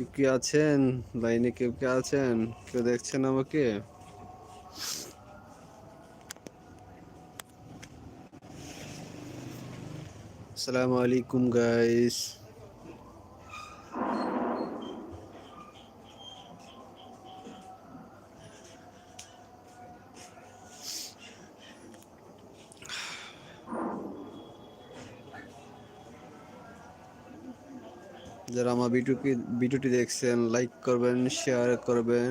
কেউ কি আছেন? লাইনে কেউ কে আছেন? কেউ দেখছেন আমাকে? আসসালামু আলাইকুম গাইস যারা আমার ভিডিওটি ভিডিওটি দেখছেন লাইক করবেন শেয়ার করবেন।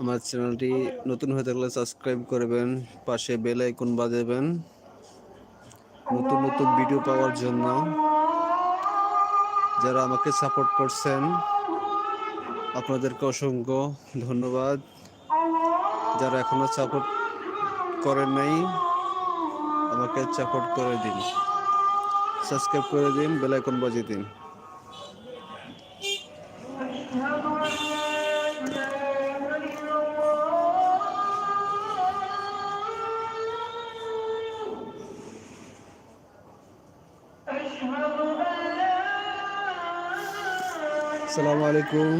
আমার চ্যানেলটি নতুন হয়ে থাকলে সাবস্ক্রাইব করবেন, পাশে বেল আইকন বাজাবেন। নতুন নতুন ভিডিও পাওয়ার জন্য যারা আমাকে সাপোর্ট করছেন, আপনাদেরকে অসংখ্য ধন্যবাদ। যারা এখনও সাপোর্ট করেন নাই, আমাকে সাপোর্ট করে দিন। সাবস্ক্রাইব করে দিন বেল আইকন বাজিয়ে দিন। আসসালামু আলাইকুম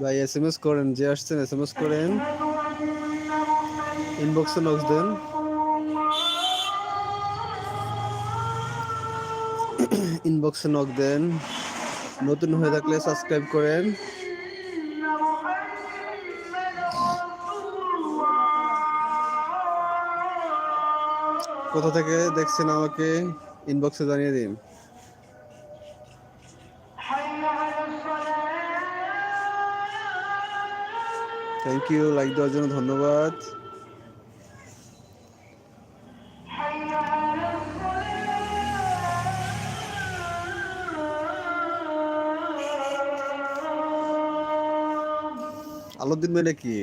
ভাই এস এম এস করেন, যে আসছেন এস এম এস করেন ইনবক্সে নক্স দেন। ইনবক্সে নক দেন। নতুন হয়ে থাকলে সাবস্ক্রাইব করেন। কোথা থেকে দেখছেন আমাকে? ইনবক্সে জানিয়ে দিন। থ্যাংক ইউ লাইক দেওয়ার জন্য ধন্যবাদ। আলোর দিন মানে কি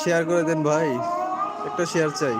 শেয়ার করে দেন ভাই একটা শেয়ার চাই।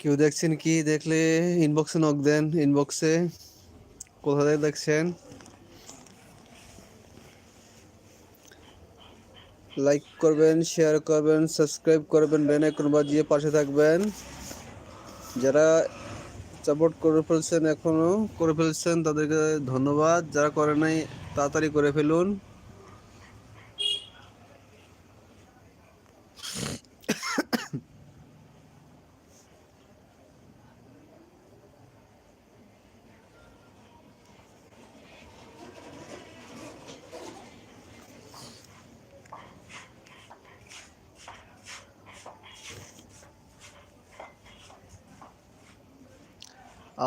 কেউ দেখছেন কি? দেখলে ইনবক্সে নক দেন। ইনবক্সে কোথা থেকে দেখছেন? লাইক করবেন শেয়ার করবেন সাবস্ক্রাইব করবেন বেল আইকন বাজিয়ে পাশে থাকবেন। যারা সাপোর্ট করে ফেলছেন এখনও করে ফেলছেন, তাদেরকে ধন্যবাদ। যারা করে নাই, তাড়াতাড়ি করে ফেলুন।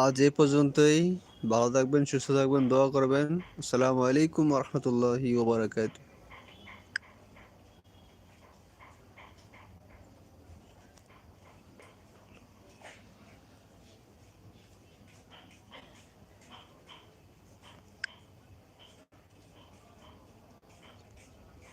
আজ এ পর্যন্তই। ভালো থাকবেন সুস্থ থাকবেন দোয়া করবেন। আসসালামু আলাইকুম রহমতুল্লাহি ওবরাকাতু